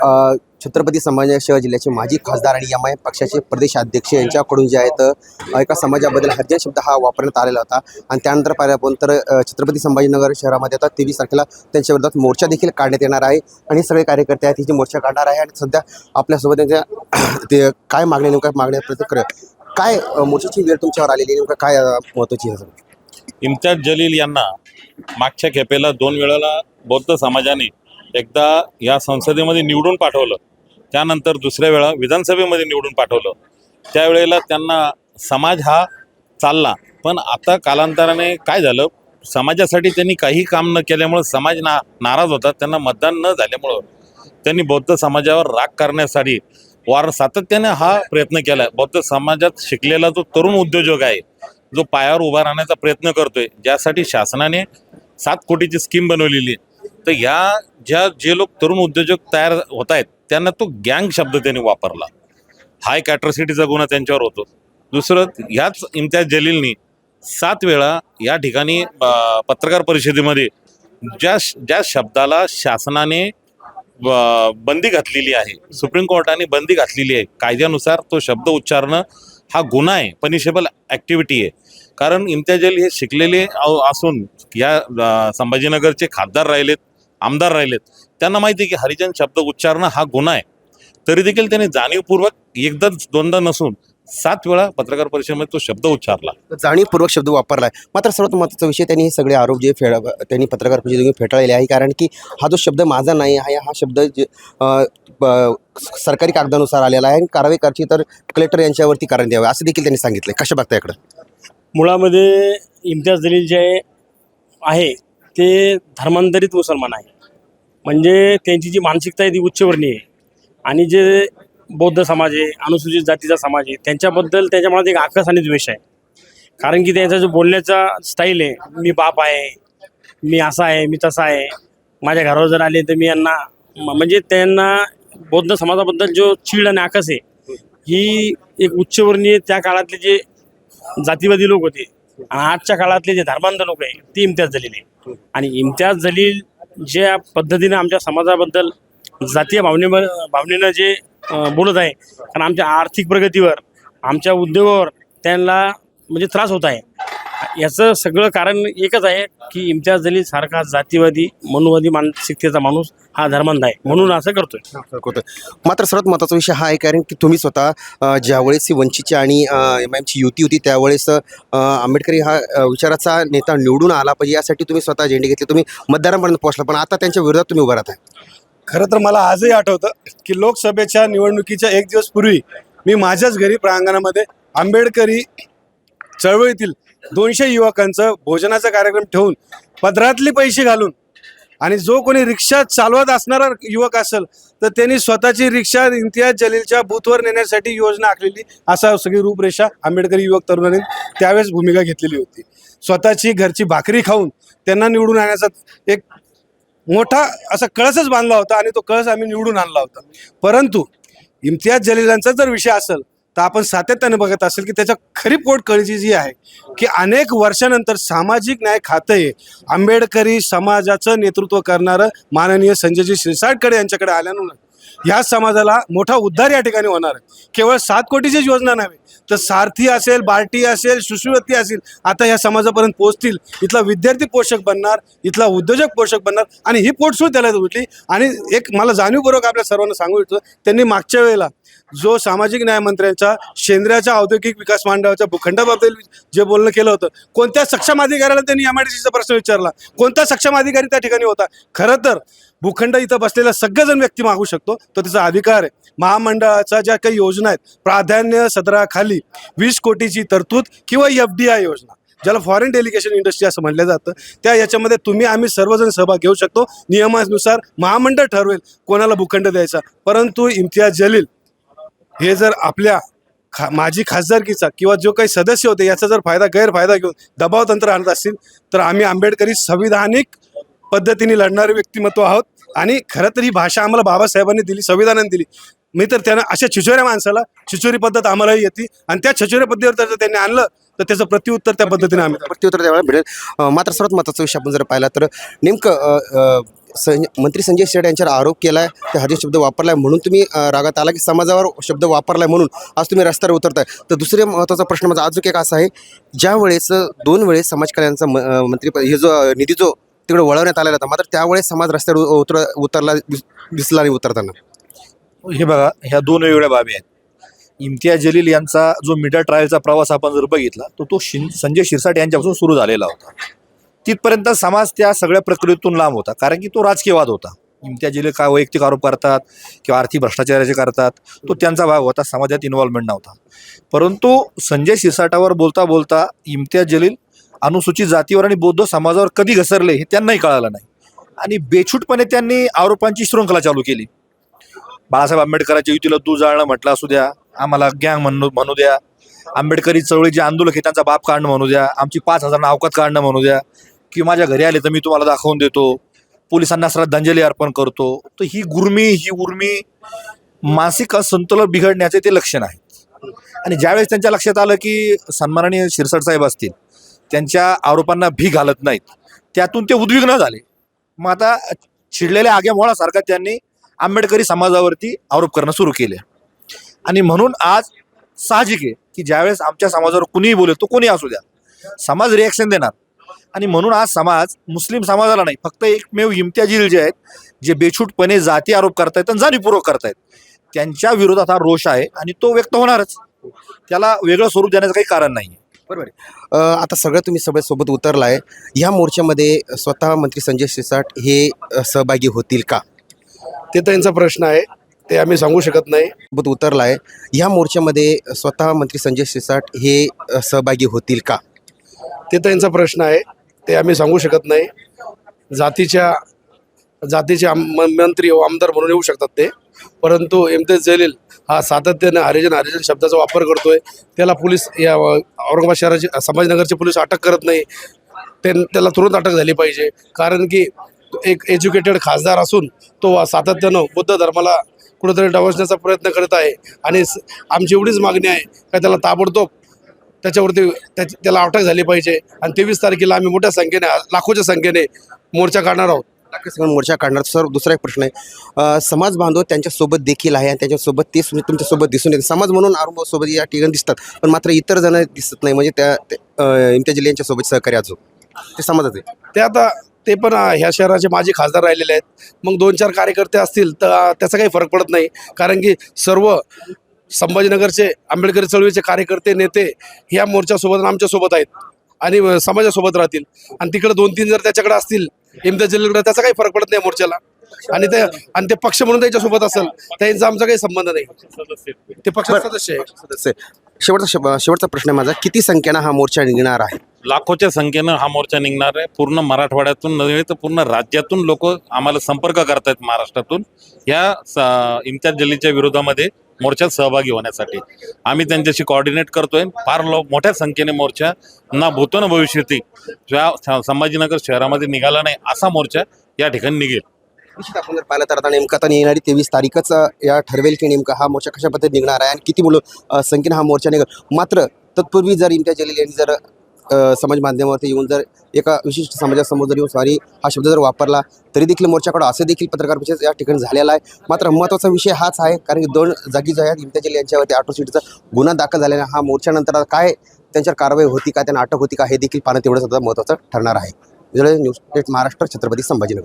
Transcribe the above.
छत्रपती छत्रपती संभाजीनगर जिल्ह्याचे माजी खासदार आणि एम आय पक्षाचे प्रदेश अध्यक्ष यांच्याकडून जे आहेत एका समाजाबद्दल हरिजन शब्द हा वापरण्यात आलेला होता. आणि त्यानंतर पाहिलं आपण तर छत्रपती संभाजीनगर शहरामध्ये आता तेवीस तारखेला त्यांच्या विरोधात मोर्चा देखील काढण्यात येणार आहे. आणि सगळे कार्यकर्ते आहेत हे जे मोर्चा काढणार आहे आणि सध्या आपल्यासोबत त्यांच्या ते काय मागण्या नेमक्या मागण्या प्रयत्न काय मोर्चाची वेळ तुमच्यावर आलेली नेमका नेमकं काय महत्त्वाची आहे इम्तियाज जलील यांना मागच्या खेपेला दोन वेळेला बौद्ध समाजाने एकदा या संसदेमध्ये निवडून पाठवलं त्यानंतर दुसऱ्या वेळा विधानसभेमध्ये निवडून पाठवलं त्यावेळेला त्यांना समाज हा चालला. पण आता कालांतराने काय झालं समाजासाठी त्यांनी काही काम न केल्यामुळं समाज ना नाराज होता त्यांना मतदान न झाल्यामुळं त्यांनी बौद्ध समाजावर राग करण्यासाठी वार सातत्याने हा प्रयत्न केला. बौद्ध समाजात शिकलेला जो तरुण उद्योजक आहे जो पायावर उभा राहण्याचा प्रयत्न करतोय ज्यासाठी शासनाने सात कोटीची स्कीम बनवलेली आहे. तर ह्या ज्या जे लोक तरुण उद्योजक तयार होत आहेत त्यांना तो गँग शब्द त्यांनी वापरला. हा एक गुन्हा त्यांच्यावर होतो. दुसरं ह्याच इम्तियाज जलीलनी सात वेळा या ठिकाणी पत्रकार परिषदेमध्ये ज्या ज्या शब्दाला शासनाने ब- बंदी घातलेली आहे सुप्रीम कोर्टाने बंदी घातलेली आहे कायद्यानुसार तो शब्द उच्चारणं हा गुन्हा आहे पनिशेबल ॲक्टिव्हिटी आहे. कारण इम्तियाज अली हे शिकलेले असून या संभाजीनगरचे खासदार राहिलेत आमदार राहिलेत. त्यांना माहिती आहे की हरिजन शब्द उच्चारणं हा गुन्हा आहे. तरी देखील त्यांनी जाणीवपूर्वक एकदा दोनदा नसून सात वेळा पत्रकार परिषदेमध्ये तो शब्द उच्चारला. जाणीवपूर्वक शब्द वापरला आहे मात्र सर्वात महत्त्वाचा विषय त्यांनी हे सगळे आरोप जे फेड त्यांनी पत्रकार परिषदेतून फेटाळलेले आहे. कारण की हा जो शब्द माझा नाही आहे हा शब्द जे अ, ब- सरकारी कागदानुसार आलेला आहे आणि कारवाई करायची तर कलेक्टर यांच्यावरती कारण द्यावे असं देखील त्यांनी सांगितलं कशा बघता याकडं मुळामध्ये इम्तियाज जलील जे आहे ते धर्मांतरित मुसलमान आहे म्हणजे त्यांची जी मानसिकता आहे ती उच्चवर्णीय आहे. आणि जे बौद्ध समाज आहे अनुसूचित जातीचा समाज आहे त्यांच्याबद्दल त्यांच्या मनात एक आकस आणि द्वेष आहे. कारण की त्यांचा जो बोलण्याचा स्टाईल आहे मी बाप आहे मी असा आहे मी तसा आहे माझ्या घरावर जर आले तर मी यांना म- म्हणजे त्यांना बौद्ध समाजाबद्दल जो चीड आणि आकस आहे ही एक उच्चवर्णीय त्या काळातले जे जातीवादी लोक होते आणि आजच्या काळातले जे धर्मांध लोक आहे ती इम्तियाज जलील आहे आणि इम्तियाज जलील ज्या पद्धतीने आमच्या समाजाबद्दल जातीय भावनेवर भावनेनं जे बोलत आहे कारण आमच्या आर्थिक प्रगतीवर आमच्या उद्योगावर त्यांना म्हणजे त्रास होत आहे. याचं सगळं कारण एकच आहे की इम्तियाज जलील सारखा जातीवादी मनुवादी मानसिकतेचा माणूस हा धर्मांध आहे. म्हणून असं करतोय. मात्र सर्वात महत्त्वाचा विषय हा आहे कारण की तुम्ही स्वतः अ, ज्यावेळेस ही वंचितची आणि एम आयची युती होती त्यावेळेस अ, आंबेडकरी हा अ, विचाराचा नेता निवडून आला पाहिजे यासाठी तुम्ही स्वतः झेंडे घेतले तुम्ही मतदारांपर्यंत पोहोचला पण आता त्यांच्या विरोधात तुम्ही उभा राहताय. खरं तर मला आजही आठवतं की लोकसभेच्या निवडणुकीच्या एक दिवस पूर्वी मी माझ्याच घरी प्रांगणामध्ये आंबेडकरी चळवळीतील दोनशे युवकांचं भोजनाचा कार्यक्रम ठेवून पदरातले पैसे घालून आणि जो कोणी रिक्षा चालवत असणारा युवक असेल तर त्यांनी स्वतःची रिक्षा इम्तियाज जलीलच्या बूथवर नेण्यासाठी योजना आखलेली असा सगळी रूपरेषा आंबेडकरी युवक तरुणांनी त्यावेळेस भूमिका घेतलेली होती. स्वतःची घरची भाकरी खाऊन त्यांना निवडून आणण्याचा एक मोठा असा कळसच बांधला होता आणि तो कळस आम्ही निवडून आणला होता. परंतु इम्तियाज जलीलांचा जर विषय असेल तर आपण सातत्याने बघत असेल की त्याच्या खरी पोट कळजी जी आहे की अनेक वर्षानंतर सामाजिक न्याय खातं आहे आंबेडकरी समाजाचं नेतृत्व करणारं माननीय संजयजी शिरसाटकडे यांच्याकडे आल्यानं ह्या समाजाला मोठा उद्धार या ठिकाणी होणार आहे. केवळ सात कोटीचीच योजना नव्हे तर सारथी असेल बार्टी असेल शिशुवृत्ती असेल आता ह्या समाजापर्यंत पोहोचतील. इथला विद्यार्थी पोषक बनणार इथला उद्योजक पोषक बनणार आणि ही पोटसूळ त्याला उठली. आणि एक मला जाणीवपूर्वक आपल्या सर्वांना सांगू इच्छितो त्यांनी मागच्या वेळेला जो सामाजिक न्याय मंत्र्यांचा शेंद्र्याच्या औद्योगिक विकास मंडळाच्या भूखंडाबद्दल जे बोलणं केलं होतं कोणत्या सक्षम अधिकाऱ्याला त्यांनी एम आय डी सीचा प्रश्न विचारला? कोणता सक्षम अधिकारी त्या ठिकाणी होता? खरं तर भूखंड इथं बसलेला सगळेजण व्यक्ती मागू शकतो. तो त्याचा अधिकार आहे. महामंडळाच्या ज्या काही योजना आहेत प्राधान्य सदराखाली वीस कोटीची तरतूद किंवा एफ डी आय योजना ज्याला फॉरेन डेलिगेशन इंडस्ट्री असं म्हटलं जातं त्या याच्यामध्ये तुम्ही आम्ही सर्वजण सहभाग घेऊ शकतो. नियमानुसार महामंडळ ठरवेल कोणाला भूखंड द्यायचा. परंतु इम्तियाज जलील हे जर आपल्या खा माजी खासदारकीचा किंवा जो काही सदस्य होते याचा जर फायदा गैरफायदा घेऊन दबाव तंत्र आणत असतील तर आम्ही आंबेडकरी संविधानिक पद्धतीने लढणारे व्यक्तिमत्व आहोत. आणि खरं तर ही भाषा आम्हाला बाबासाहेबांनी दिली संविधानाने दिली. मी तर त्यांना अशा छिचोऱ्या माणसाला छिचोरी पद्धत आम्हालाही येते. आणि त्या छिचोऱ्या पद्धतीवर जर त्यांनी आणलं तर त्याचं प्रत्युत्तर त्या पद्धतीने आम्ही. प्रत्युत्तर त्यावेळेला भेटेल. मात्र सर्वात महत्त्वाचा विषय आपण जर पाहिला तर नेमकं संजय मंत्री संजय शेट यांच्यावर आरोप केला आहे ते हरित शब्द वापरला आहे म्हणून तुम्ही रागात आला की समाजावर शब्द वापरला आहे म्हणून आज तुम्ही रस्त्यावर उतरताय. तर दुसरे महत्त्वाचा प्रश्न माझा अजून एक असा आहे ज्या वेळेस दोन वेळेस समाज कल्याणचा मंत्री हे जो निधी जो तिकडे वळवण्यात आलेला होता. मात्र त्यावेळेस समाज रस्त्यावर उ- उतर उतरला दिस- दिसला नाही उतरताना. हे बघा ह्या दोन वेगवेगळ्या बाबी आहेत. इम्तियाज जलील यांचा जो मीडिया ट्रायलचा प्रवास आपण जर बघितला तर तो शिं संजय शिरसाट यांच्यापासून सुरू झालेला होता. तिथपर्यंत समाज त्या सगळ्या प्रक्रियेतून लांब होता कारण की तो राजकीयवाद होता. इम्तियाज जलील काय वैयक्तिक आरोप करतात किंवा आर्थिक भ्रष्टाचाराचे करतात तो त्यांचा भाग होता समाजात इन्व्हॉल्वमेंट नव्हता. परंतु संजय शिरसाटावर बोलता बोलता इम्तियाज जलील अनुसूचित जातीवर आणि बौद्ध समाजावर कधी घसरले हे त्यांनाही कळालं नाही. आणि बेछूटपणे त्यांनी आरोपांची शृंखला चालू केली. बाळासाहेब आंबेडकरांच्या युतीला तू जाळणं म्हटलं असू द्या आम्हाला गँग म्हणू म्हणू द्या. आंबेडकरी चळवळी जे आंदोलक आहे त्यांचा बाप काढणं म्हणू द्या आमची पाच हजार अवकात काढणं म्हणू द्या. की माझ्या घरी आले तर मी तुम्हाला दाखवून देतो. पोलिसांना श्रद्धांजली अर्पण करतो. तर ही गुर्मी ही उर्मी मानसिक असंतुलन बिघडण्याचे ते लक्षण आहे आणि ज्यावेळेस त्यांच्या लक्षात आलं की सन्माननीय शिरसाट साहेब असतील त्यांच्या आरोपांना भी घालत नाहीत. त्यातून ते उद्विग्न झाले. मग आता चिडलेल्या आग्यामोळासारखा त्यांनी आंबेडकरी समाजावरती आरोप करणं सुरू केले. आणि म्हणून आज साहजिक आहे की ज्यावेळेस आमच्या समाजावर कुणीही बोलेल तो कोणी असू द्या. समाज रिॲक्शन देणार. आणि म्हणून आज समाज मुस्लिम समाजाला नाही फक्त एकमेव इम्तियाजील जे आहेत जे बेछूटपणे जाती आरोप करतायत आणि जाणीवपूर्वक करतायत. त्यांच्या विरोधात हा रोष आहे आणि तो व्यक्त होणारच. त्याला वेगळं स्वरूप देण्याचं काही कारण नाही अ, आता सगळं तुम्ही सगळं सोबत उतरला आहे ह्या मोर्चामध्ये स्वतः मंत्री संजय शिरसाट हे सहभागी होतील का? ते त्यांचा प्रश्न आहे. ते आम्ही सांगू शकत नाही. सोबत उतरला आहे ह्या मोर्चामध्ये स्वतः मंत्री संजय शिरसाट हे सहभागी होतील का? ते त्यांचा प्रश्न आहे. ते आम्ही सांगू शकत नाही. जातीच्या जातीचे आम मंत्री व आमदार म्हणून येऊ शकतात ते. परंतु इम्तियाज जलील हा सातत्याने हरिजन हरिजन शब्दाचा वापर करतोय. त्याला पोलीस या औरंगाबाद शहराचे समाजनगरचे पोलीस अटक करत नाही. ते त्याला तुरंत अटक झाली पाहिजे. कारण की एक एज्युकेटेड खासदार असून तो सातत्यानं बुद्ध धर्माला कुठंतरी डवसण्याचा प्रयत्न करत आहे. आणि आमची एवढीच मागणी आहे का त्याला ताबडतोब त्याच्यावरती त्याची त्याला अटक झाली पाहिजे. आणि तेवीस तारखेला आम्ही मोठ्या संख्येने लाखोच्या संख्येने मोर्चा काढणार आहोत. मोर्चा काढणार. सर दुसरा एक प्रश्न आहे. समाज बांधव त्यांच्यासोबत देखील आहे आणि त्यांच्यासोबत ते म्हणजे तुमच्यासोबत दिसून येते. समाज म्हणून सोबत या ठिकाणी दिसतात पण मात्र इतर जण दिसत नाही. म्हणजे त्या ते, जलील यांच्यासोबत सहकार्य अजून ते समाजाचे ते आता ते पण ह्या शहराचे माजी खासदार राहिलेले आहेत. मग दोन चार कार्यकर्ते असतील तर त्याचा काही फरक पडत नाही. कारण की सर्व संभाजीनगरचे आंबेडकरी चळवळीचे कार्यकर्ते नेते ह्या मोर्चासोबत आमच्यासोबत आहेत. आणि समाजासोबत राहतील. आणि तिकडे दोन तीन जर त्याच्याकडे असतील इम्तियाज जलीलकडे त्याचा काही फरक पडत नाही मोर्चाला. आणि ते आणि ते पक्ष म्हणून त्याच्यासोबत असेल त्यांचा आमचा काही संबंध नाही. ते पक्ष सदस्य आहे सदस्य. शेवटचा शेवटचा प्रश्न आहे माझा. किती संख्येनं हा मोर्चा निघणार आहे? लाखोच्या संख्येनं हा मोर्चा निघणार आहे. पूर्ण मराठवाड्यातून नव्हे तर पूर्ण राज्यातून लोक आम्हाला संपर्क करतायत महाराष्ट्रातून. या इम्तियाज जलीच्या विरोधामध्ये मोर्चात सहभागी होण्यासाठी. आम्ही त्यांच्याशी कॉर्डिनेट करतोय. फार लो मोठ्या संख्येने मोर्चा ना भूतो ना भविष्यती ज्या संभाजीनगर शहरामध्ये निघाला नाही असा मोर्चा या ठिकाणी निघेल. निश्चित आपण जर पाहिलं तर आता नेमकं आता येणारी तेवीस तारीखच या ठरवेल की नेमका हा मोर्चा कशा पद्धतीने निघणार आहे आणि किती मुलं संख्येनं हा मोर्चा निघेल. मात्र तत्पूर्वी जर इम्तियाज जलील यांनी जर समाज माध्यमावरती येऊन जर एका विशिष्ट समाजासमोर जर येऊन सॉरी हा शब्द जर वापरला तरी देखील मोर्चाकडं असं देखील पत्रकार परिषद या ठिकाणी झालेला आहे. मात्र महत्त्वाचा विषय हाच आहे कारण की दोन जागी जो आहेत इम्तियाज यांच्यावरती अॅट्रॉसिटीचा गुन्हा दाखल झालेला हा मोर्चानंतर काय त्यांच्यावर कारवाई होती का त्यांना अटक होती का हे देखील पाहणं तेवढंच आता महत्त्वाचं ठरणार आहे. न्यूज महाराष्ट्र छत्रपती संभाजीनगर.